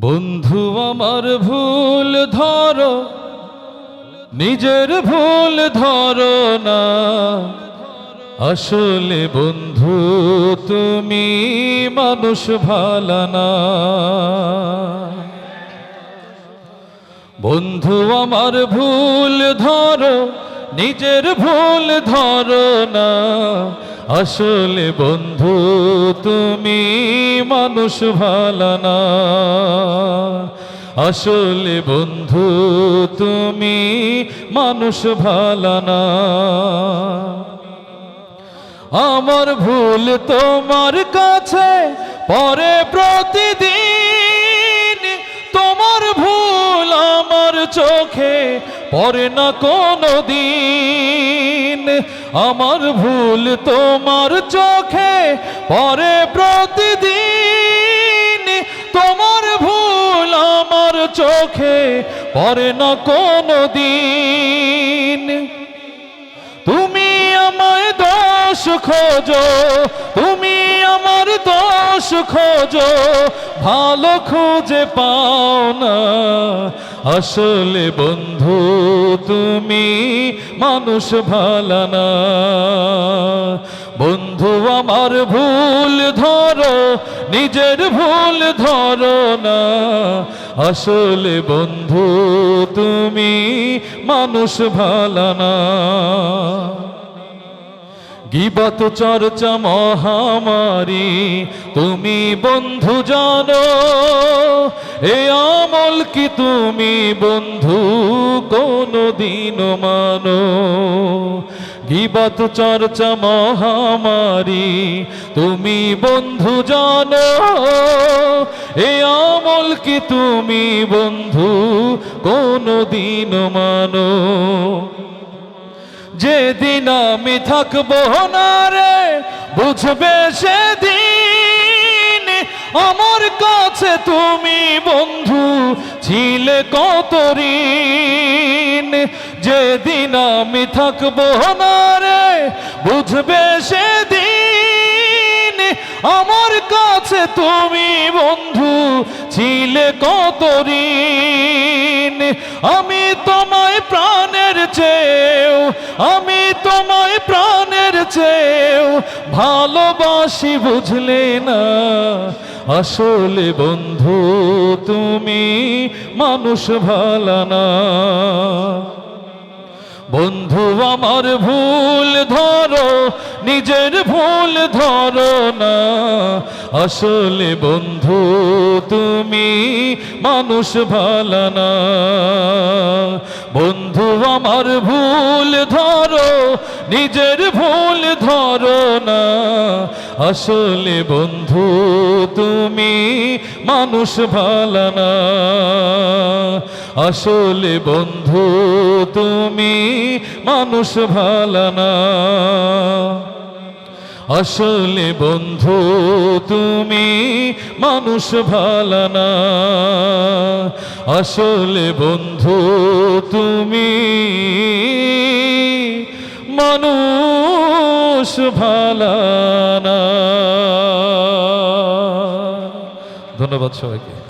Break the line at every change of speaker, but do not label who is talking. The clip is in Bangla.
বন্ধু আমার ভুল ধরো, নিজের ভুল ধরো না। আসলে বন্ধু, তুমি মানুষ ভালা না। বন্ধু আমার ভুল ধরো, নিজের ভুল ধরো না। আসলে বন্ধু, তুমি মানুষ ভালা না। আসলে বন্ধু, তুমি মানুষ ভালা না। আমার ভুল তোমার কাছে পরে প্রতিদিন। তোমার ভুল আমার চোখে পরে না কোনো দিন। আমার ভুল তোমার চোখে পরে প্রতিদিন। তোমার ভুল আমার চোখে পরে না কোনো দিন তুমি আমায় দোষ খোঁজো, তুমি আমার দোষ খোঁজো, ভালো খুঁজে পাও না। আসলে বন্ধু, তুমি মানুষ ভালা না। বন্ধু, আমার ভুল ধরো, নিজের ভুল ধরো না। আসলে বন্ধু, তুমি মানুষ ভালা না। গিবত চর্চা মহামারী। তুমি বন্ধু জানো, এ আমল কি তুমি বন্ধু কোনো দিন মানো। গিবত চর্চা মহামারী, তুমি বন্ধু জানো, এ আমল কি তুমি বন্ধু কোনো দিন মানো। যেদিন আমি থাকব না রে, বুঝবে সেদিন আমার কাছে তুমি বন্ধু ছিলে কত ঋণ। যেদিন আমি থাকব না রে, বুঝবে সেদিন আমার কাছে তুমি বন্ধু ছিলে কত ঋণ। আমি তোমায় প্রাণের চেয়েও আমি তোমায় প্রাণের চেয়েও ভালোবাসি বুঝলে না। আসলে বন্ধু তুমি মানুষ ভালা না। বন্ধু আমার ভুল ধরো, নিজের ভুল ধরো না। আসলে বন্ধু তুমি মানুষ ভালা না। বন্ধু আমার ভুল ধরো, নিজের ভুল ধরো না। আসলে বন্ধু, তুমি মানুষ ভালো না। আসলে বন্ধু, তুমি মানুষ ভালো না। আসলে বন্ধু তুমি মানুষ ভালা না। আসলে বন্ধু তুমি মানুষ ভালা না। ধন্যবাদ সবাইকে।